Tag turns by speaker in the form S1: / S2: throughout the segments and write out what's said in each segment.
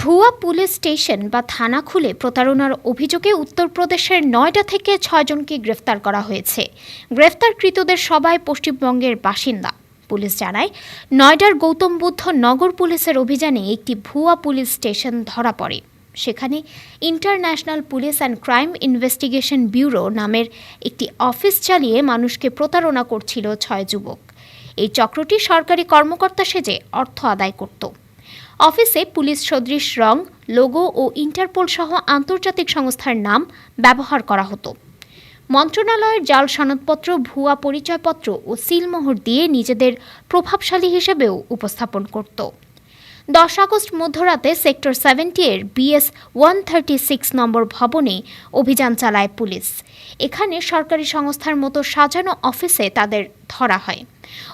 S1: ভুয়া police station বা থানা খুলে প্রতারণার অভিযোগে উত্তরপ্রদেশের নয়ডা থেকে ছয়জনকে গ্রেফতার করা হয়েছে। গ্রেফতারকৃতদের সবাই পশ্চিমবঙ্গের বাসিন্দা। পুলিশ জানায়, নয়ডার গৌতম বুদ্ধ নগর পুলিশের অভিযানে একটি ভুয়া পুলিশ স্টেশন ধরা পড়ে। সেখানে international police and crime investigation bureau নামের একটি অফিস চালিয়ে মানুষকে প্রতারণা করছিল ছয় যুবক। এই চক্রটি সরকারি কর্মকর্তা সেজে অর্থ আদায় করত। অফিসে পুলিশ সদৃশ রং, লোগো ও ইন্টারপোল সহ আন্তর্জাতিক সংস্থার নাম ব্যবহার করা হতো। মন্ত্রণালয়ের জাল সনদপত্র, ভুয়া পরিচয়পত্র ও সিলমোহর দিয়ে নিজেদের প্রভাবশালী হিসেবেও উপস্থাপন করত। দশ আগস্ট মধ্যরাতে সেক্টর সেভেন্টি এর BS one thirty six number ভবনে অভিযান চালায় পুলিশ। এখানে সরকারি সংস্থার মতো সাজানো অফিসে তাদের ধরা হয়।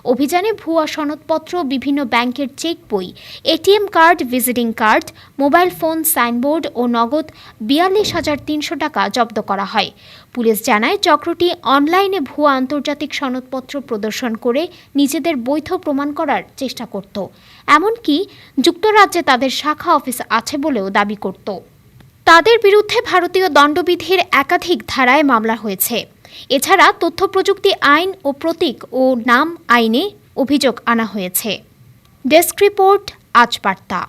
S1: অভিযানে ভুয়া সনদপত্র, বিভিন্ন ব্যাংকের চেক বই, ATM card, visiting card, mobile phone, signboard ও নগদ বিয়াল্লিশ হাজার তিনশো টাকা জব্দ করা হয়। পুলিশ জানায়, চক্রটি অনলাইনে ভুয়া আন্তর্জাতিক সনদপত্র প্রদর্শন করে নিজেদের বৈধ প্রমাণ করার চেষ্টা করত। এমনকি যুক্তরাজ্যে তাদের শাখা অফিস আছে বলেও দাবি করত। তাদের বিরুদ্ধে ভারতীয় দণ্ডবিধির একাধিক ধারায় মামলা হয়েছে। এছাড়া তথ্য প্রযুক্তি আইন ও প্রতীক ও নাম আইনে অভিযোগ আনা হয়েছে। ডেস্ক রিপোর্ট, আজ বার্তা।